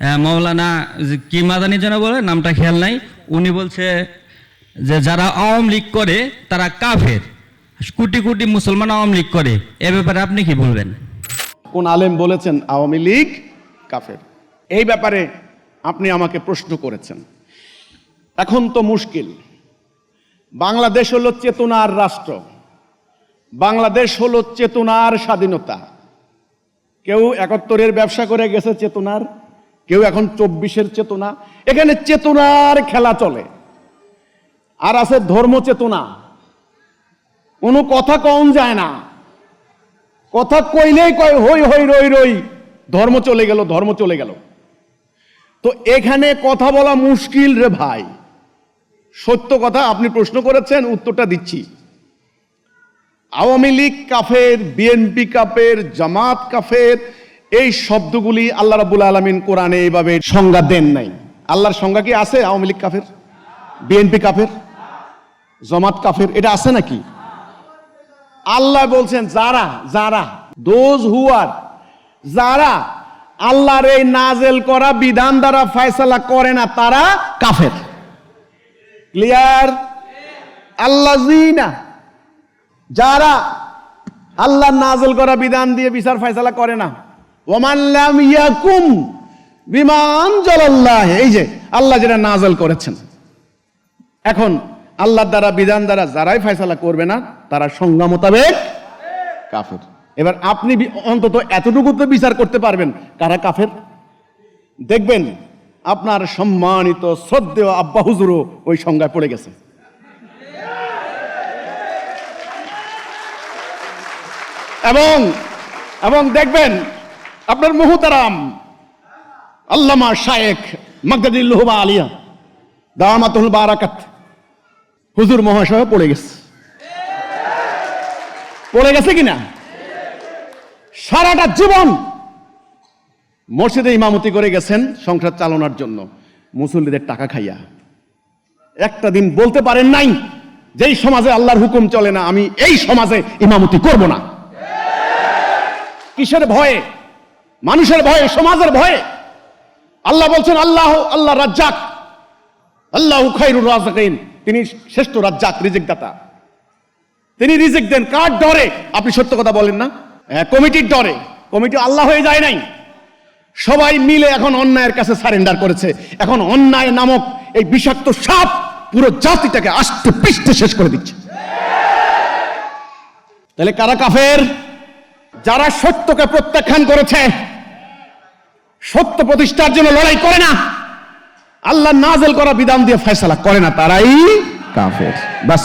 আহ, মৌলানা কি মাদানি যেন বলে নামটা খেয়াল নাই। উনি বলছে যে যারা আওয়ামী লীগ করে তারা কাফের। কোটি কোটি মুসলমান আওয়ামী লীগ করে। এ ব্যাপারে আপনি কি বলবেন? কোন আলেম বলেছেন আওয়ামী লীগ কাফের? এই ব্যাপারে আপনি আমাকে প্রশ্ন করেছেন। এখন তো মুশকিল। বাংলাদেশ হলো চেতনার রাষ্ট্র। বাংলাদেশ হলো চেতনার স্বাধীনতা। কেউ একাত্তরের ব্যবসা করে গেছে চেতনার। কেউ এখন চব্বিশের চেতনা। এখানে চেতনার খেলা চলে। আর আছে ধর্ম চেতনা। কোনো কথা কম যায় না। কথা কইলেই কয়, হই হই, রই রই। ধর্ম চলে গেল, ধর্ম চলে গেল। তো এখানে কথা বলা মুশকিল রে ভাই। সত্য কথা আপনি প্রশ্ন করেছেন, উত্তরটা দিচ্ছি। আওয়ামী লীগ কাফের, বিএনপি কাফের, জামাত কাফের এই শব্দগুলি আল্লাহ রাবুল আলমিন কোরআনে এইভাবে সংজ্ঞা দেন নাই। আল্লাহর সংজ্ঞা কি আছে? আওয়ামী লীগ কাফের? বিএনপি কাফের? জমাত কাফের? এটা আছে নাকি? আল্লাহ বলছেন, যারা যারা দোজ হুয়ার যারা আল্লাহর এই নাজেল করা বিধান দ্বারা ফয়সালা করে না, তারা কাফের। ক্লিয়ার আল্লাহ যারা আল্লাহ নাজেল করা বিধান দিয়ে বিচার ফয়সালা করে না ওমাল্লাম ইয়াকুম বিমান জলাল্লাহ এই যে, আল্লাহ যেটা নাজেল করেছেন। এখন আল্লাহর দ্বারা, বিধান দ্বারা যারাই ফয়সালা করবে না, তারা সংজ্ঞা মোতাবেক কাফের। এবার আপনি অন্তত এতটুকু তো বিচার করতে পারবেন, কারা কাফের? দেখবেন আপনার সম্মানিত, শ্রদ্ধেয় আব্বা হুজুরও ওই সংজ্ঞায় পড়ে গেছে। এবং এবং দেখবেন আপনার মুহতারাম আল্লামা শায়েখ মকদুল্লাহবা আলিয়া দামাতুল বারাকাত। হুজুর মহাশয় পড়ে গেছে। পড়ে গেছে কিনা? সারাটা জীবন মসজিদে ইমামতি করে গেছেন সংসার চালানোর জন্য। মুসল্লিদের টাকা খাইয়া। একটা দিন বলতে পারেন নাই, যেই সমাজে আল্লাহর হুকুম চলে না, আমি এই সমাজে ইমামতি করব না। কিসের ভয়ে? মানুষের ভয়ে সমাজের ভয়ে। আল্লাহ বলছেন আল্লাহ আল্লাহ রাজ্জাক। আল্লাহ খাইরুর রাজাকিন তিনি শ্রেষ্ঠ রাজ্জাক রিজিক দাতা তিনি রিজিক দেন কার ডরে? আপনি সত্য কথা বলেন না। হ্যাঁ, কমিটির ডরে। কমিটি আল্লাহ হয়ে যায় নাই। সবাই মিলে এখন অন্যায়ের কাছে সারেন্ডার করেছে। এখন অন্যায় নামক এই বিষাক্ত সাপ পুরো জাতিটাকে আষ্টে পৃষ্ঠে শেষ করে দিচ্ছে। তাহলে কারা কাফের? যারা সত্যকে প্রত্যাখ্যান করেছে, সত্য প্রতিষ্ঠার জন্য লড়াই করে না, আল্লাহ নাজেল করা বিধান দিয়ে ফেসলা করে না তারাই কাফের। বাস।